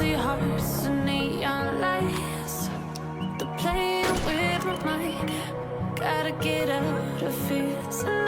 empty hearts and neon lights. They're playing with my mind. Gotta get out of here tonight.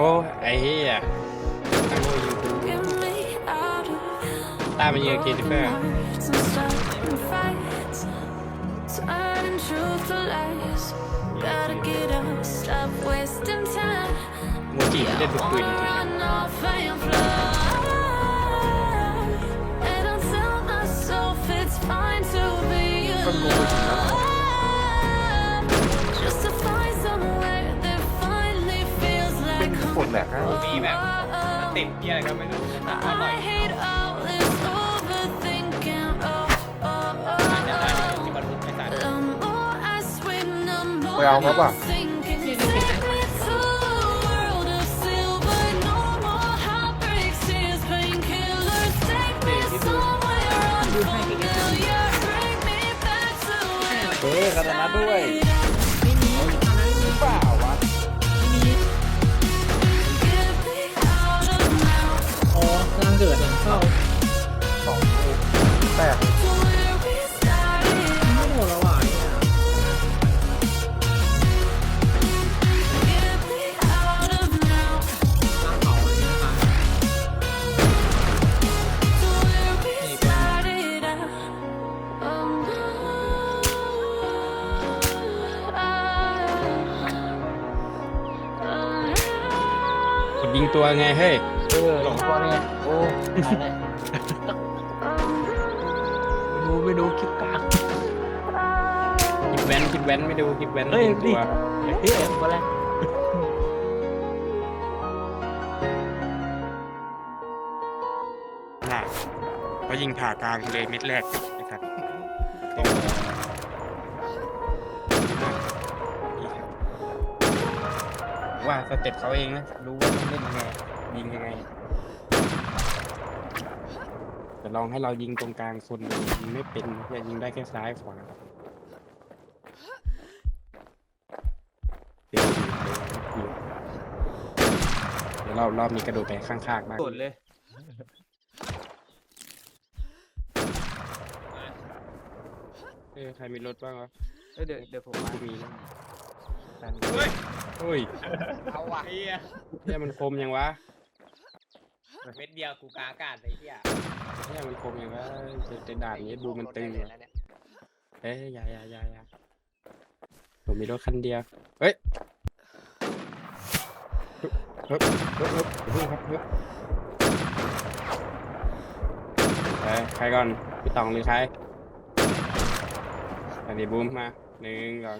อ้ไอ้เหี้ย Get me out of ตามมายิงกีดิเฟอร์ hearts and starting fights, turning truth to lies. Gotta get up, stop wasting time. โมจิเล่นทุกปืนจริง Run off and fly. ติดเหี้ยอะไรก็ไม่รู้แต่อร่อย I hate all this overthinking. Oh, oh, จะได้ oh, ที่ oh. บรรลุไม่ตัด The more I swim, the more ไปเอาเขาป่ะ I'm sinking. Take me to a world of silver. No more heartbreaks, tears, painkillers. Take me somewhere unfamiliar. Bring me back to where เฮ้ยขนาดนั้นด้วยไยิงตัวไงเฮ้ยเออหลงตัวเนี่ยโอ้ตายแล้วไม่รู้ไม่รู้คลิปกลางคิดแว้นคิดแว้นไม่ดูคิดแว้นเฮ้ยยิงตัวเฮ้ยมาแล้วน่ะเขายิงผ่ากลางเลยเม็ดแรกนะครับ ว่าสเต็ปเขาเองนะรู้ว่าต้องเล่นยังไงยิงยังไงแต่ลองให้เรายิงตรงกลางคนยิงไม่เป็นจะยิงได้แค่ซ้ายขวาเดี๋ยวเดี๋ยวเรารอบนี้กระโดดไปข้างๆบ้างกดเลยเออใครมีรถบ้างวะเอ้ยเดี๋ยวเดี๋ยวผมมากูมีนะ เฮ้ยเฮ้ยเอาว่ะไอ้เหี้ยเนี่ยมันคมยังวะเม็ดเดียวกูกาอากาศไอ้เหี้ยเนี่ยมันคมยังวะจะจะด่านนี้ดูมันตึงว่ะเอ้ยอย่าอย่าอย่าอย่าผมมีรถคันเดียวเฮ้ยฮึบฮึบฮึบฮึบฮึบฮึบไปใครก่อน พี่ตองหรือใครอันนี้บูมมาหนึ่งสอง